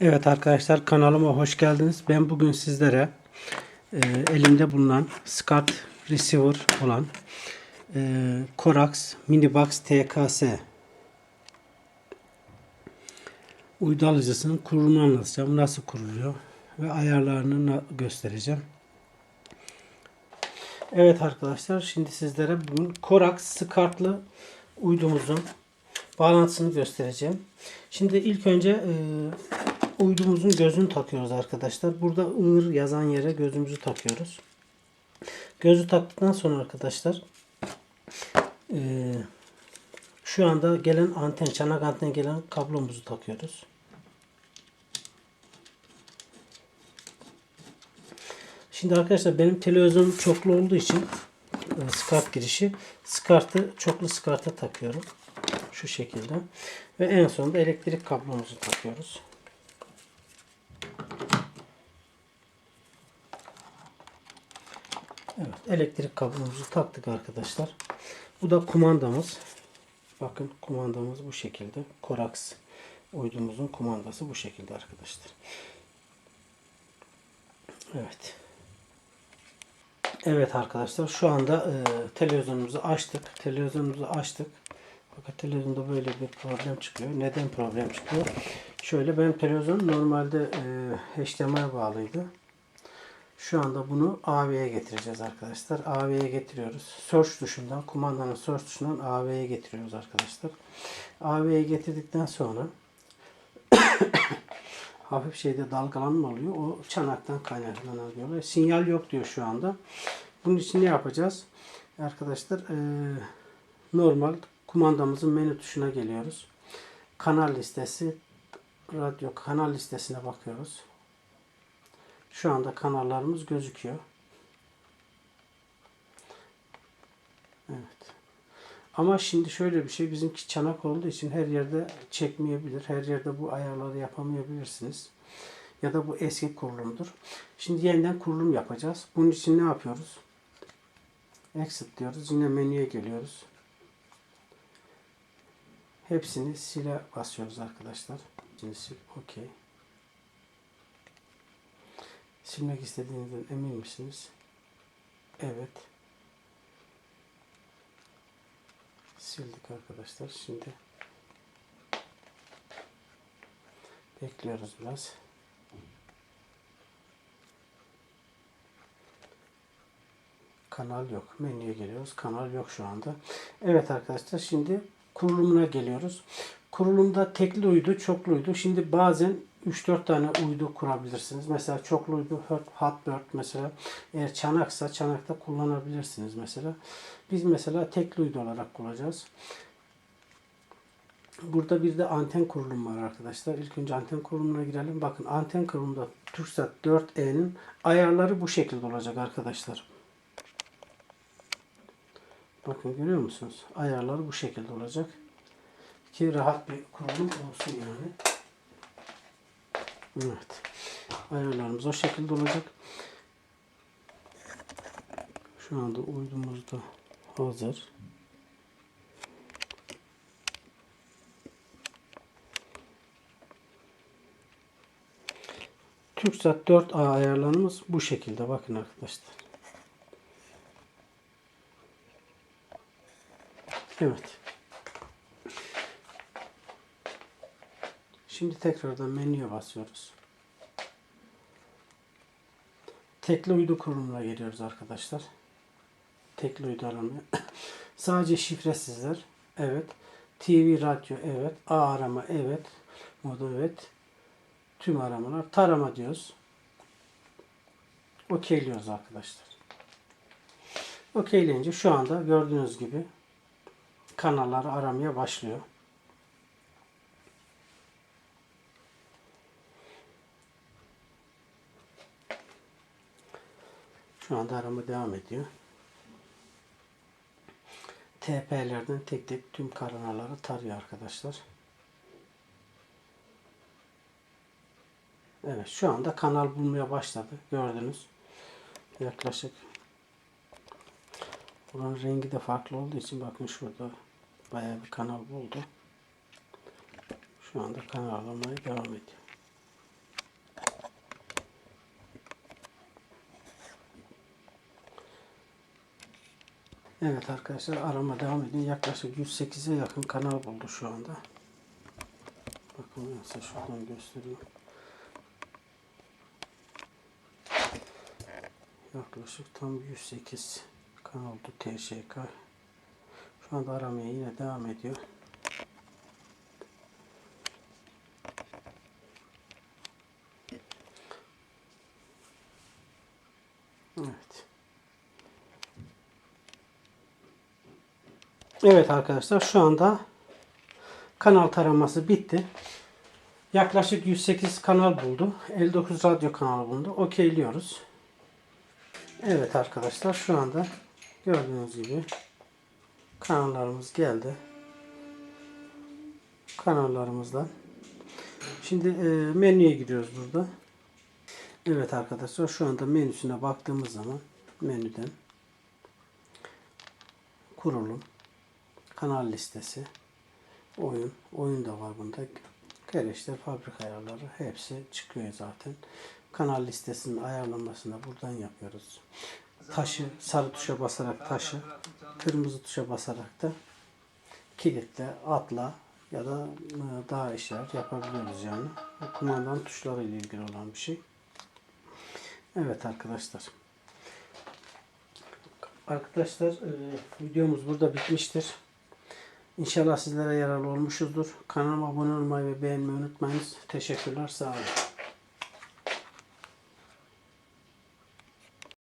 Evet arkadaşlar kanalıma hoş geldiniz. Ben bugün sizlere e, elimde bulunan SCART receiver olan e, Corax Minibox TKS uydu alıcısının kurulumunu anlatacağım. Nasıl kuruluyor ve ayarlarını göstereceğim. Evet arkadaşlar şimdi sizlere bugün Corax SCART'lı uydumuzun bağlantısını göstereceğim. Şimdi ilk önce e, uydumuzun gözünü takıyoruz arkadaşlar. Burada ığır yazan yere gözümüzü takıyoruz. Gözü taktıktan sonra arkadaşlar e, şu anda gelen anten, çanak anten gelen kablomuzu takıyoruz. Şimdi arkadaşlar benim televizyonum çoklu olduğu için e, SCART girişi SCART'ı çoklu SCART'a takıyorum. Şu şekilde. Ve en sonunda elektrik kablomuzu takıyoruz. Evet, elektrik kablomuzu taktık arkadaşlar. Bu da kumandamız. Bakın kumandamız bu şekilde. Corax uydumuzun kumandası bu şekilde arkadaşlar. Evet. Evet arkadaşlar şu anda e, televizyonumuzu açtık. Televizyonumuzu açtık. Fakat televizyonda böyle bir problem çıkıyor. Neden problem çıkıyor? Şöyle benim televizyon normalde e, HDMI'ye bağlıydı. Şu anda bunu AV'ye getireceğiz arkadaşlar. AV'ye getiriyoruz. Search tuşundan, kumandanın search tuşundan AV'ye getiriyoruz arkadaşlar. AV'ye getirdikten sonra hafif şeyde dalgalanma oluyor. O çanaktan kaynaklanan diyorlar. Sinyal yok diyor şu anda. Bunun için ne yapacağız? Arkadaşlar eee, normal kumandamızın menü tuşuna geliyoruz. Kanal listesi radyo kanal listesine bakıyoruz. Şu anda kanallarımız gözüküyor. Evet. Ama şimdi şöyle bir şey bizimki çanak olduğu için her yerde çekmeyebilir. Her yerde bu ayarları yapamayabilirsiniz. Ya da bu eski kurulumdur. Şimdi yeniden kurulum yapacağız. Bunun için ne yapıyoruz? Exit diyoruz. Yine menüye geliyoruz. Hepsini sile basıyoruz arkadaşlar. Şimdi sil. Okey. Silmek istediğinizden emin misiniz? Evet. Sildik arkadaşlar. Şimdi bekliyoruz biraz. Kanal yok. Menüye geliyoruz. Kanal yok şu anda. Evet arkadaşlar şimdi kurulumuna geliyoruz. Kurulumda tekli uydu, çoklu uydu. Şimdi bazen 3-4 tane uydu kurabilirsiniz. Mesela çoklu uydu, Hotbird mesela. Eğer çanaksa çanakta kullanabilirsiniz mesela. Biz mesela tekli uydu olarak kullanacağız. Burada bir de anten kurulumu var arkadaşlar. İlk önce anten kurulumuna girelim. Bakın anten kurulumunda TürkSat 4E'nin ayarları bu şekilde olacak arkadaşlar. Bakın görüyor musunuz? Ayarları bu şekilde olacak. Ki rahat bir kurulum olsun yani. Evet. Ayarlarımız o şekilde olacak. Şu anda uydumuz da hazır. TürkSat 4A ayarlarımız bu şekilde. Bakın arkadaşlar. Evet. Şimdi tekrardan menüye basıyoruz. Tekli uydu kurulumuna geliyoruz arkadaşlar. Tekli uydu aramaya. Sadece şifresizler. Evet. TV, radyo evet. A arama evet. Modu evet. Tüm aramalar. Tarama diyoruz. Okeyliyoruz arkadaşlar. Okeyleyince şu anda gördüğünüz gibi kanalları aramaya başlıyor. Şu anda arama devam ediyor. TP'lerden tek tek tüm kanalları tarıyor arkadaşlar. Evet şu anda kanal bulmaya başladı. Gördünüz. Yaklaşık Buranın rengi de farklı olduğu için bakın şurada bayağı bir kanal buldu. Şu anda kanal aramaya devam ediyor. Evet arkadaşlar arama devam edin. Yaklaşık 108'e yakın kanal buldu şu anda. Bakın size şuradan göstereyim. Yaklaşık tam 108 kanal oldu TŞK. Şu anda aramaya yine devam ediyor. Evet. Evet arkadaşlar şu anda kanal taraması bitti. Yaklaşık 108 kanal buldu. 59 radyo kanalı buldu. Okeyliyoruz. Evet arkadaşlar şu anda gördüğünüz gibi kanallarımız geldi. Kanallarımızdan. Şimdi e, menüye giriyoruz burada. Evet arkadaşlar şu anda menüsüne baktığımız zaman menüden kurulum, kanal listesi, oyun, oyun da var bunda. Gereçler, fabrika ayarları hepsi çıkıyor zaten. Kanal listesinin ayarlanmasını buradan yapıyoruz. Taşı sarı tuşa basarak taşı, kırmızı tuşa basarak da kilitle, atla ya da e, daha işler yapabiliyoruz yani. Bu kumandanın tuşları ile ilgili olan bir şey. Evet arkadaşlar. Arkadaşlar e, videomuz burada bitmiştir. İnşallah sizlere yararlı olmuşuzdur. Kanalıma abone olmayı ve beğenmeyi unutmayınız. Teşekkürler. Sağ olun.